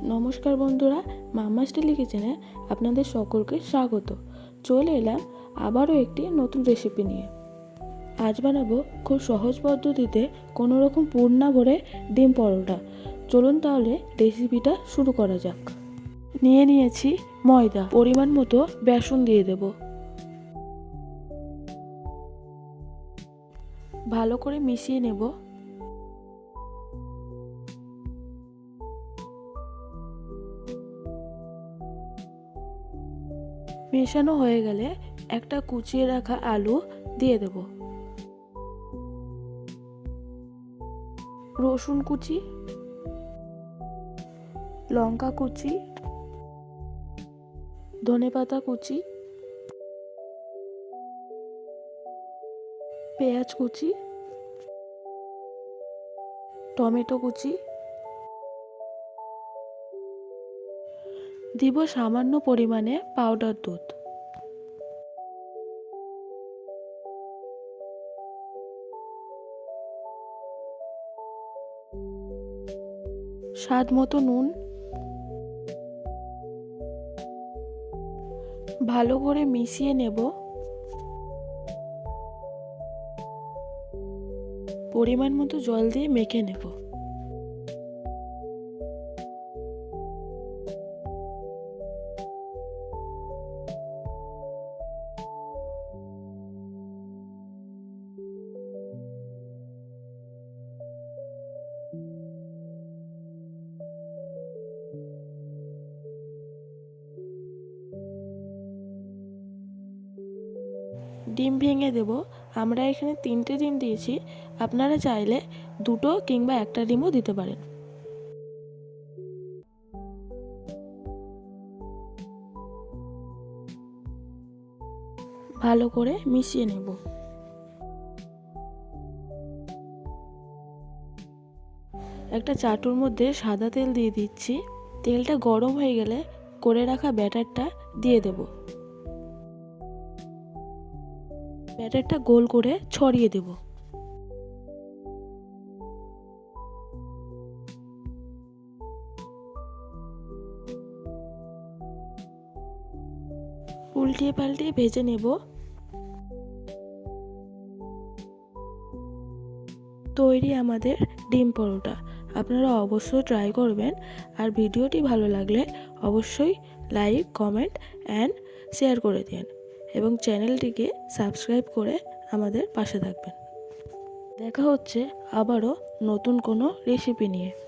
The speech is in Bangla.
নমস্কার বন্ধুরা, মাম্মা স্টিলি কিচেনে আপনাদের সকলকে স্বাগত। চলে এলাম আবারও একটি নতুন রেসিপি নিয়ে। আজ বানাবো খুব সহজ পদ্ধতিতে কোনো রকম পুর না ভরে ডিম পরোটা। চলুন তাহলে রেসিপিটা শুরু করা যাক। নিয়ে নিয়েছি ময়দা, পরিমাণ মতো বেসন দিয়ে দেব। ভালো করে মিশিয়ে নেব। মেশানো হয়ে গেলে একটা কুচিয়ে রাখা আলু দিয়ে দেব। রসুন কুচি, লঙ্কা কুচি ধনেপাতা কুচি, পেঁয়াজ কুচি, টমেটো কুচি দিব সামান্য পরিমাণে পাউডার দুধ। স্বাদ মতো নুন। ভালো করে মিশিয়ে নেব। পরিমাণ মতো জল দিয়ে মেখে নেব। ডিম ভেঙে দেব। আমরা এখানে তিনটে ডিম দিয়েছি। আপনারা চাইলে দুটো কিংবা একটা ডিমও দিতে পারেন। ভালো করে মিশিয়ে নেব। একটা চাটুর মধ্যে সাদা তেল দিয়ে দিচ্ছি। তেলটা গরম হয়ে গেলে করে রাখা ব্যাটারটা দিয়ে দেব। ব্যাটারটা গোল করে ছড়িয়ে দেব। উল্টিয়ে পাল্টিয়ে ভেজে নেব। তৈরি আমাদের ডিম পরোটা। আপনারা অবশ্যই ট্রাই করবেন। আর ভিডিওটি ভালো লাগলে অবশ্যই লাইক কমেন্ট অ্যান্ড শেয়ার করে দিন। এবং চ্যানেলটিকে সাবস্ক্রাইব করে আমাদের পাশে থাকবেন। দেখা হচ্ছে আবারও নতুন কোনো রেসিপি নিয়ে।